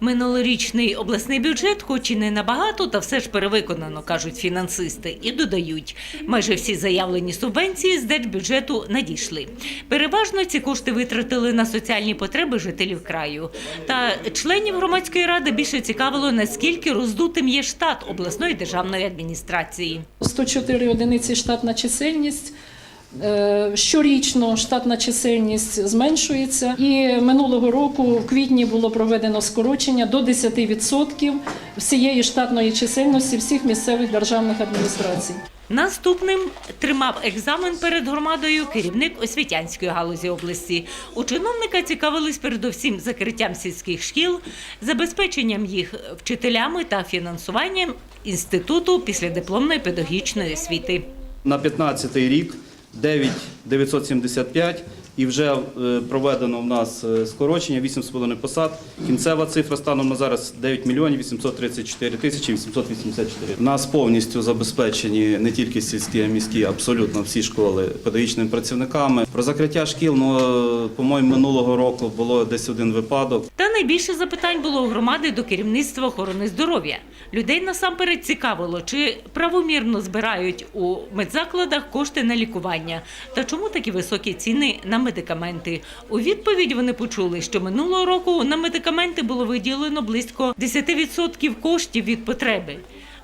Минулорічний обласний бюджет, хоч і не набагато, та все ж перевиконано, кажуть фінансисти, і додають, майже всі заявлені субвенції з держбюджету надійшли. Переважно ці кошти витратили на соціальні потреби жителів краю. Та членів громадської ради більше цікавило, наскільки роздутим є штат обласної державної адміністрації. 104 одиниці штатна чисельність. Е, Щорічно штатна чисельність зменшується, і минулого року в квітні було проведено скорочення до 10% всієї штатної чисельності всіх місцевих державних адміністрацій. Наступним тримав екзамен перед громадою керівник освітянської галузі області. У чиновника цікавились передовсім закриттям сільських шкіл, забезпеченням їх вчителями та фінансуванням інституту післядипломної педагогічної освіти. На 15 рік 9,975 і вже е, проведено в нас е, скорочення 8,5 посад. Кінцева цифра станом на зараз 9 мільйонів 834 тисячі 884. У нас повністю забезпечені не тільки сільські, а міські, абсолютно всі школи педагогічними працівниками. Про закриття шкіл, ну, е, по-моєму, минулого року було десь один випадок. Найбільше запитань було у громади до керівництва охорони здоров'я. Людей насамперед цікавило, чи правомірно збирають у медзакладах кошти на лікування, та чому такі високі ціни на медикаменти. У відповідь вони почули, що минулого року на медикаменти було виділено близько 10% коштів від потреби.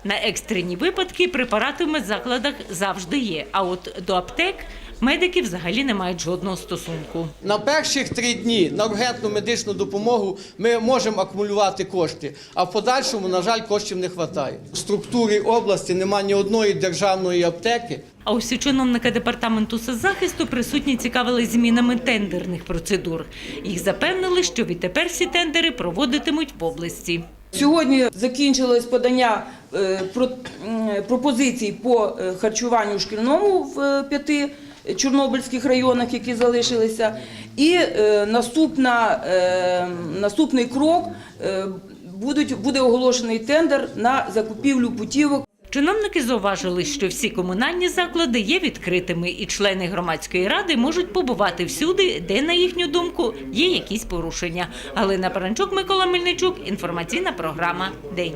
На екстрені випадки препарати в медзакладах завжди є. А от до аптек медики взагалі не мають жодного стосунку. На перших три дні на ургентну медичну допомогу ми можемо акумулювати кошти, а в подальшому, на жаль, коштів не вистачає. В структурі області немає ні одної державної аптеки. А ось у чиновника департаменту соцзахисту присутні цікавили змінами тендерних процедур. Їх запевнили, що відтепер всі тендери проводитимуть в області. Сьогодні закінчилось подання е, м, пропозицій по е, харчуванню шкільному в е, п'яти чорнобильських районах, які залишилися. І е, наступна, е, наступний крок е, буде оголошений тендер на закупівлю путівок Чиновники зауважили, що всі комунальні заклади є відкритими, і члени громадської ради можуть побувати всюди, де, на їхню думку, є якісь порушення. Галина Паранчук, Микола Мельничук. Інформаційна програма День.